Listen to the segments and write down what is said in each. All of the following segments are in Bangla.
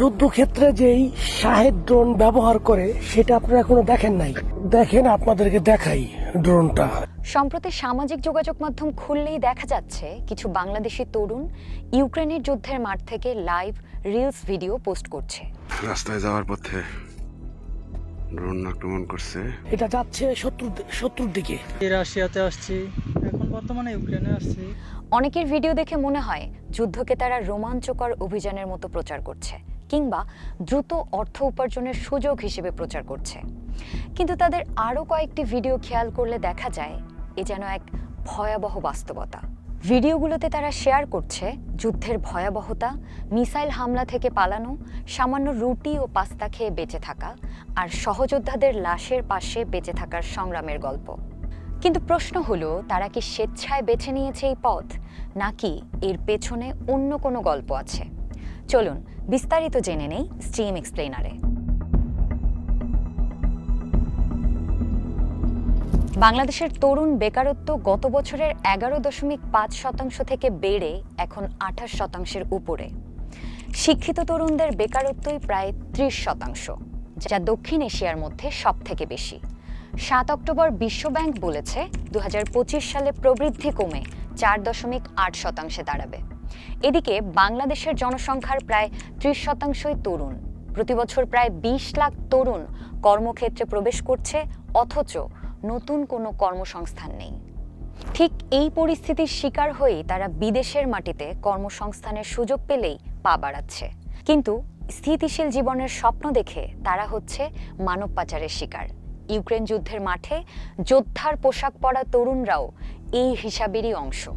যুদ্ধক্ষেত্রে যেই শাহেদ ড্রোন ব্যবহার করে সেটা আপনারা এখনও দেখেন নাই। দেখেন আপনাদেরকে দেখাই ড্রোনটা। সম্প্রতি সামাজিক যোগাযোগ মাধ্যম খুললেই দেখা যাচ্ছে কিছু বাংলাদেশি তরুণ ইউক্রেনের যুদ্ধের মাঠ থেকে লাইভ রিলস ভিডিও পোস্ট করছে। রাস্তায় যাওয়ার পথে ড্রোন আক্রমণ করছে। এটা যাচ্ছে শত্রুর শত্রুর দিকে। রাশিয়াতে আসছি এখন বর্তমানে ইউক্রেনে আসছি। অনেকের ভিডিও দেখে মনে হয় যুদ্ধকে তারা রোমাঞ্চকর অভিযানের মতো প্রচার করছে। কিংবা দ্রুত অর্থ উপার্জনের সুযোগ হিসেবে প্রচার করছে। কিন্তু তাদের আরও কয়েকটি ভিডিও খেয়াল করলে দেখা যায়, এ যেন এক ভয়াবহ বাস্তবতা। ভিডিওগুলোতে তারা শেয়ার করছে, যুদ্ধের ভয়াবহতা, মিসাইল হামলা থেকে পালানো, সামান্য রুটি ও পাস্তা খেয়ে বেঁচে থাকা, আর সহযোদ্ধাদের লাশের পাশে বেঁচে থাকার সংগ্রামের গল্প। কিন্তু প্রশ্ন হলো, তারা কি স্বেচ্ছায় বেছে নিয়েছে এই পথ, নাকি এর পেছনে অন্য কোনো গল্প আছে? চলুন বিস্তারিত জেনে নেই স্ট্রিম এক্সপ্লেনারে বাংলাদেশের তরুণ বেকারত্ব গত বছরের এগারো দশমিক পাঁচ শতাংশ থেকে বেড়ে এখন আঠাশ শতাংশের উপরে। শিক্ষিত তরুণদের বেকারত্বই প্রায় ত্রিশ শতাংশ, যা দক্ষিণ এশিয়ার মধ্যে সব থেকে বেশি। সাত অক্টোবর বিশ্বব্যাংক বলেছে দু হাজার পঁচিশ সালে প্রবৃদ্ধি কমে চার দশমিক আট শতাংশে দাঁড়াবে। এদিকে বাংলাদেশের জনসংখ্যার প্রায় ত্রিশ শতাংশই তরুণ। প্রতিবছর প্রায় বিশ লাখ তরুণ কর্মক্ষেত্রে প্রবেশ করছে, অথচ নতুন কোনো কর্মসংস্থান নেই। ঠিক এই পরিস্থিতির শিকার হয়েই তারা বিদেশের মাটিতে কর্মসংস্থানের সুযোগ পেলেই পা বাড়াচ্ছে। কিন্তু স্থিতিশীল জীবনের স্বপ্ন দেখে তারা হচ্ছে মানব পাচারের শিকার। ইউক্রেন যুদ্ধের মাঠে যোদ্ধার পোশাক পরা তরুণরাও এই হিসাবেরই অংশ।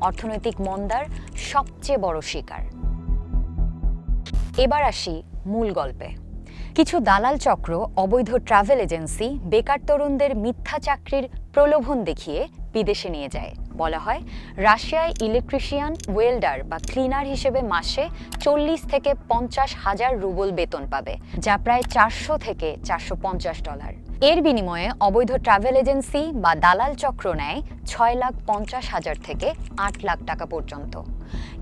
অর্থনৈতিক মন্দার সবচেয়ে বড় শিকার। এবার আসি মূল গল্পে। কিছু দালাল চক্র, অবৈধ ট্রাভেল এজেন্সি, বেকার তরুণদের মিথ্যা চাকরির প্রলোভন দেখিয়ে বিদেশে নিয়ে যায়। বলা হয়, রাশিয়ায় ইলেকট্রিশিয়ান, ওয়েল্ডার বা ক্লিনার হিসেবে মাসে চল্লিশ থেকে পঞ্চাশ হাজার রুবল বেতন পাবে, যা প্রায় চারশো থেকে চারশো পঞ্চাশ ডলার। এর বিনিময়ে অবৈধ ট্রাভেল এজেন্সি বা দালাল চক্র নেয় ছয় লাখ পঞ্চাশ হাজার থেকে আট লাখ টাকা পর্যন্ত।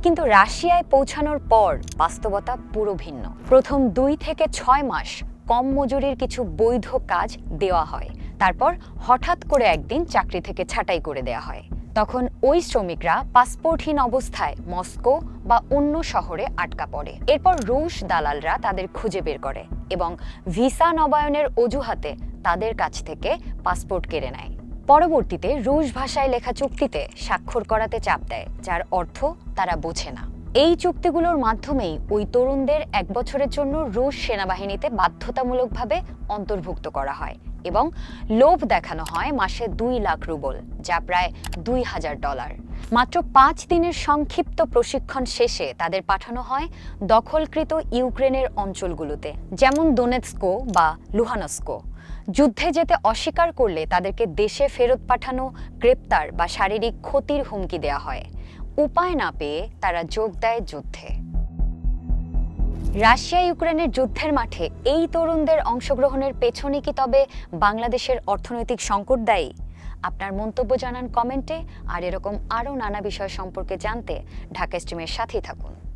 কিন্তু রাশিয়ায় পৌঁছানোর পর বাস্তবতা পুরো ভিন্ন। প্রথম দুই থেকে ছয় মাস কম মজুরির কিছু বৈধ কাজ দেওয়া হয়। তারপর হঠাৎ করে একদিন চাকরি থেকে ছাঁটাই করে দেওয়া হয়। তখন ওই শ্রমিকরা পাসপোর্টহীন অবস্থায় মস্কো বা অন্য শহরে আটকা পড়ে। এরপর রুশ দালালরা তাদের খুঁজে বের করে এবং ভিসা নবায়নের অজুহাতে তাদের কাছ থেকে পাসপোর্ট কেড়ে নেয়। পরবর্তীতে রুশ ভাষায় লেখা চুক্তিতে স্বাক্ষর করাতে চাপ দেয়, যার অর্থ তারা বোঝে না। এই চুক্তিগুলোর মাধ্যমেই ওই তরুণদের এক বছরের জন্য রুশ সেনাবাহিনীতে বাধ্যতামূলকভাবে অন্তর্ভুক্ত করা হয় এবং লোভ দেখানো হয় মাসে দুই লাখ রুবল, যা প্রায় দুই হাজার ডলার। মাত্র পাঁচ দিনের সংক্ষিপ্ত প্রশিক্ষণ শেষে তাদের পাঠানো হয় দখলকৃত ইউক্রেনের অঞ্চলগুলোতে, যেমন দোনেৎস্কো বা লুহানস্কো। যুদ্ধে যেতে অস্বীকার করলে তাদেরকে দেশে ফেরত পাঠানো, গ্রেপ্তার বা শারীরিক ক্ষতির হুমকি দেওয়া হয়। উপায় না পেয়ে তারা যোগ দেয় যুদ্ধে। রাশিয়া ইউক্রেনের যুদ্ধের মাঠে এই তরুণদের অংশগ্রহণের পেছনে কি তবে বাংলাদেশের অর্থনৈতিক সংকট দায়ী? আপনার মন্তব্য জানান কমেন্টে, আর এরকম আরও নানা বিষয় সম্পর্কে জানতে ঢাকা স্ট্রিমের সাথেই থাকুন।